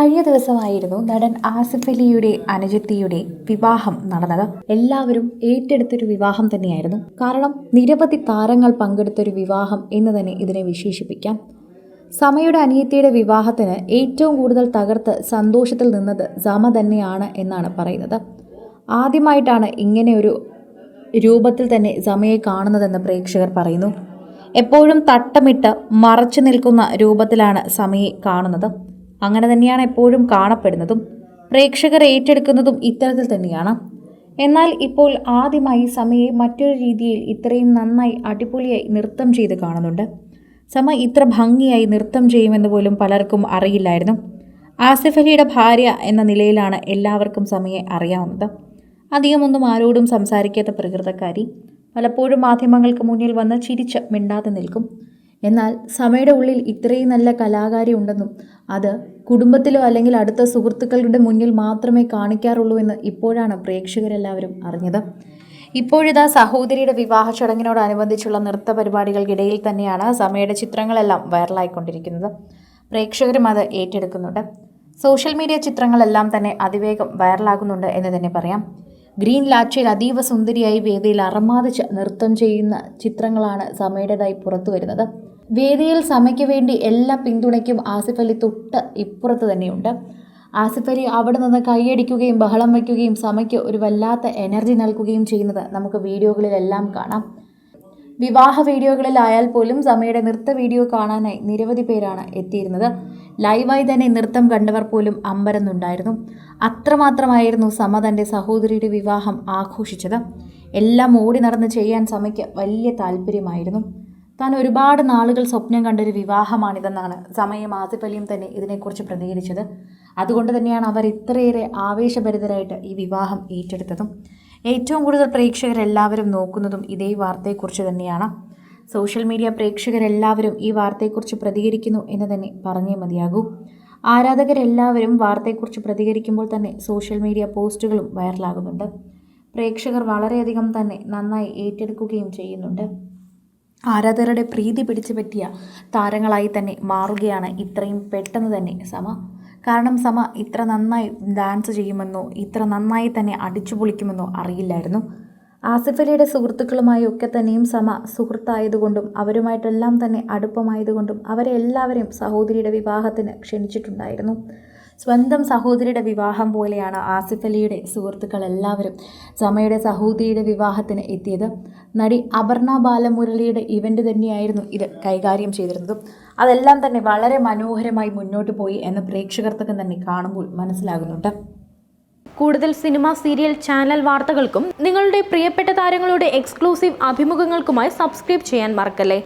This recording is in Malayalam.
കഴിഞ്ഞ ദിവസമായിരുന്നു നടൻ ആസിഫ് അലിയുടെ അനുജത്തിയുടെ വിവാഹം നടന്നത്. എല്ലാവരും ഏറ്റെടുത്തൊരു വിവാഹം തന്നെയായിരുന്നു. കാരണം നിരവധി താരങ്ങൾ പങ്കെടുത്തൊരു വിവാഹം എന്ന് തന്നെ ഇതിനെ വിശേഷിപ്പിക്കാം. സമയുടെ അനിയത്തിയുടെ വിവാഹത്തിന് ഏറ്റവും കൂടുതൽ തകർത്ത് സന്തോഷത്തിൽ നിന്നത് സമ തന്നെയാണ് എന്നാണ് പറയുന്നത്. ആദ്യമായിട്ടാണ് ഇങ്ങനെ ഒരു രൂപത്തിൽ തന്നെ സമയെ കാണുന്നതെന്ന് പ്രേക്ഷകർ പറയുന്നു. എപ്പോഴും തട്ടമിട്ട് മറച്ചു നിൽക്കുന്ന രൂപത്തിലാണ് സമയെ കാണുന്നത്. അങ്ങനെ തന്നെയാണ് എപ്പോഴും കാണപ്പെടുന്നതും പ്രേക്ഷകർ ഏറ്റെടുക്കുന്നതും ഇത്തരത്തിൽ തന്നെയാണ്. എന്നാൽ ഇപ്പോൾ ആദ്യമായി സമയെ മറ്റൊരു രീതിയിൽ ഇത്രയും നന്നായി അടിപൊളിയായി നൃത്തം ചെയ്ത് കാണുന്നുണ്ട്. സമ ഇത്ര ഭംഗിയായി നൃത്തം ചെയ്യുമെന്ന് പോലും പലർക്കും അറിയില്ലായിരുന്നു. ആസിഫ് അലിയുടെ ഭാര്യ എന്ന നിലയിലാണ് എല്ലാവർക്കും സമയെ അറിയാവുന്നത്. അധികമൊന്നും ആരോടും സംസാരിക്കാത്ത പ്രകൃതക്കാരി. പലപ്പോഴും മാധ്യമങ്ങൾക്ക് മുന്നിൽ വന്ന് ചിരിച്ച് മിണ്ടാതെ നിൽക്കും. എന്നാൽ സമയുടെ ഉള്ളിൽ ഇത്രയും നല്ല കലാകാരി ഉണ്ടെന്നും അത് കുടുംബത്തിലോ അല്ലെങ്കിൽ അടുത്ത സുഹൃത്തുക്കളുടെ മുന്നിൽ മാത്രമേ കാണിക്കാറുള്ളൂ എന്ന് ഇപ്പോഴാണ് പ്രേക്ഷകരെല്ലാവരും അറിഞ്ഞത്. ഇപ്പോഴിതാ സഹോദരിയുടെ വിവാഹ ചടങ്ങിനോടനുബന്ധിച്ചുള്ള നൃത്ത പരിപാടികൾക്കിടയിൽ തന്നെയാണ് സമയുടെ ചിത്രങ്ങളെല്ലാം വൈറലായിക്കൊണ്ടിരിക്കുന്നത്. പ്രേക്ഷകരും അത് ഏറ്റെടുക്കുന്നുണ്ട്. സോഷ്യൽ മീഡിയ ചിത്രങ്ങളെല്ലാം തന്നെ അതിവേഗം വൈറലാകുന്നുണ്ട് എന്ന് തന്നെ പറയാം. ഗ്രീൻ ലാച്ചയിൽ അതീവ സുന്ദരിയായി വേദിയിൽ അറമാതിച്ച് നൃത്തം ചെയ്യുന്ന ചിത്രങ്ങളാണ് സമയുടേതായി പുറത്തു വരുന്നത് വേദിയിൽ സമയ്ക്ക് വേണ്ടി എല്ലാ പിന്തുണയ്ക്കും ആസിഫ് അലി തൊട്ട് ഇപ്പുറത്ത് തന്നെയുണ്ട്. ആസിഫ് അലി അവിടെ നിന്ന് കൈയടിക്കുകയും ബഹളം വയ്ക്കുകയും സമയ്ക്ക് ഒരു വല്ലാത്ത എനർജി നൽകുകയും ചെയ്യുന്നത് നമുക്ക് വീഡിയോകളിലെല്ലാം കാണാം. വിവാഹ വീഡിയോകളിലായാൽ പോലും സമയുടെ നൃത്ത വീഡിയോ കാണാനായി നിരവധി പേരാണ് എത്തിയിരുന്നത്. ലൈവായി തന്നെ നൃത്തം കണ്ടവർ പോലും അമ്പരന്നുണ്ടായിരുന്നു. അത്രമാത്രമായിരുന്നു സമ തന്റെ സഹോദരിയുടെ വിവാഹം ആഘോഷിച്ചത്. എല്ലാം ഓടി നടന്ന് ചെയ്യാൻ സമയ്ക്ക് വലിയ താല്പര്യമായിരുന്നു. താൻ ഒരുപാട് നാളുകൾ സ്വപ്നം കണ്ടൊരു വിവാഹമാണിതെന്നാണ് സമയം ആസിഫ് അലിയും തന്നെ ഇതിനെക്കുറിച്ച് പ്രതികരിച്ചത്. അതുകൊണ്ട് തന്നെയാണ് അവർ ഇത്രയേറെ ആവേശഭരിതരായിട്ട് ഈ വിവാഹം ഏറ്റെടുത്തതും. ഏറ്റവും കൂടുതൽ പ്രേക്ഷകരെല്ലാവരും നോക്കുന്നതും ഇതേ വാർത്തയെക്കുറിച്ച് തന്നെയാണ്. സോഷ്യൽ മീഡിയ പ്രേക്ഷകരെല്ലാവരും ഈ വാർത്തയെക്കുറിച്ച് പ്രതികരിക്കുന്നു എന്ന് തന്നെ പറഞ്ഞേ മതിയാകൂ. ആരാധകരെല്ലാവരും വാർത്തയെക്കുറിച്ച് പ്രതികരിക്കുമ്പോൾ തന്നെ സോഷ്യൽ മീഡിയ പോസ്റ്റുകളും വൈറലാകുന്നുണ്ട്. പ്രേക്ഷകർ വളരെയധികം തന്നെ നന്നായി ഏറ്റെടുക്കുകയും ചെയ്യുന്നുണ്ട്. ആരാധകരുടെ പ്രീതി പിടിച്ചു പറ്റിയ താരങ്ങളായി തന്നെ മാറുകയാണ് ഇത്രയും പെട്ടെന്ന് തന്നെ സമ. കാരണം സമ ഇത്ര നന്നായി ഡാൻസ് ചെയ്യുമെന്നോ ഇത്ര നന്നായി തന്നെ അടിച്ചു പൊളിക്കുമെന്നോ അറിയില്ലായിരുന്നു. ആസിഫ് അലിയുടെ സുഹൃത്തുക്കളുമായി ഒക്കെ തന്നെയും സമ സുഹൃത്തായതുകൊണ്ടും അവരുമായിട്ടെല്ലാം തന്നെ അടുപ്പമായതുകൊണ്ടും അവരെ എല്ലാവരെയും സഹോദരിയുടെ വിവാഹത്തിന് ക്ഷണിച്ചിട്ടുണ്ടായിരുന്നു. സ്വന്തം സഹോദരിയുടെ വിവാഹം പോലെയാണ് ആസിഫ് അലിയുടെ സുഹൃത്തുക്കളെല്ലാവരും സമയുടെ സഹോദരിയുടെ വിവാഹത്തിന് എത്തിയത്. നടി അപർണ ബാലമുരളിയുടെ ഇവന്റ് തന്നെയായിരുന്നു ഇത് കൈകാര്യം ചെയ്തിരുന്നതും. അതെല്ലാം തന്നെ വളരെ മനോഹരമായി മുന്നോട്ട് പോയി എന്ന് പ്രേക്ഷകർക്കൊക്കെ തന്നെ കാണുമ്പോൾ മനസ്സിലാകുന്നുണ്ട്. കൂടുതൽ സിനിമ സീരിയൽ ചാനൽ വാർത്തകൾക്കും നിങ്ങളുടെ പ്രിയപ്പെട്ട താരങ്ങളുടെ എക്സ്ക്ലൂസീവ് അഭിമുഖങ്ങൾക്കുമായി സബ്സ്ക്രൈബ് ചെയ്യാൻ മറക്കല്ലേ?